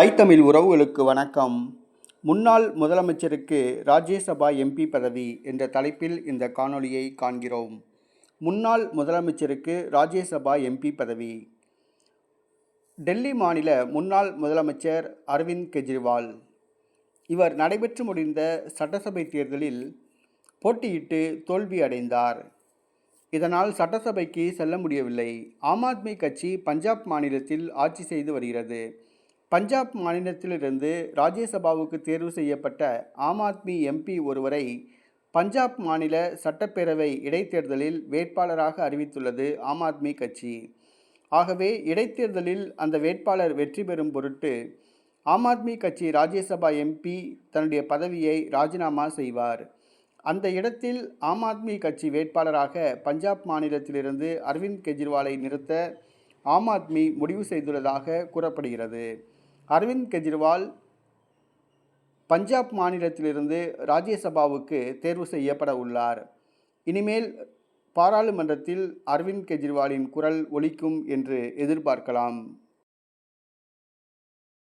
தாய் தமிழ் உறவுகளுக்கு வணக்கம். முன்னாள் முதலமைச்சருக்கு ராஜ்யசபா எம்பி பதவி என்ற தலைப்பில் இந்த காணொளியை காண்கிறோம். முன்னாள் முதலமைச்சருக்கு ராஜ்யசபா எம்பி பதவி. டெல்லி மாநில முன்னாள் முதலமைச்சர் அரவிந்த் கெஜ்ரிவால். இவர் நடைபெற்று முடிந்த சட்டசபை தேர்தலில் போட்டியிட்டு தோல்வி அடைந்தார். இதனால் சட்டசபைக்கு செல்ல முடியவில்லை. ஆம் ஆத்மி கட்சி பஞ்சாப் மாநிலத்தில் ஆட்சி செய்து வருகிறது. பஞ்சாப் மாநிலத்திலிருந்து ராஜ்யசபாவுக்கு தேர்வு செய்யப்பட்ட ஆம் ஆத்மி எம்பி ஒருவரை பஞ்சாப் மாநில சட்டப்பேரவை இடைத்தேர்தலில் வேட்பாளராக அறிவித்துள்ளது ஆம் ஆத்மி கட்சி. ஆகவே இடைத்தேர்தலில் அந்த வேட்பாளர் வெற்றி பெறும் பொருட்டு ஆம் ஆத்மி கட்சி ராஜ்யசபா எம்பி தன்னுடைய பதவியை ராஜினாமா செய்வார். அந்த இடத்தில் ஆம் ஆத்மி கட்சி வேட்பாளராக பஞ்சாப் மாநிலத்திலிருந்து அரவிந்த் கெஜ்ரிவாலை நிறுத்த ஆம் ஆத்மி முடிவு செய்துள்ளதாக கூறப்படுகிறது. அரவிந்த் கெஜ்ரிவால் பஞ்சாப் மாநிலத்திலிருந்து ராஜ்யசபாவுக்கு தேர்வு செய்யப்பட உள்ளார். இனிமேல் பாராளுமன்றத்தில் அரவிந்த் கெஜ்ரிவாலின் குரல் ஒலிக்கும் என்று எதிர்பார்க்கலாம்.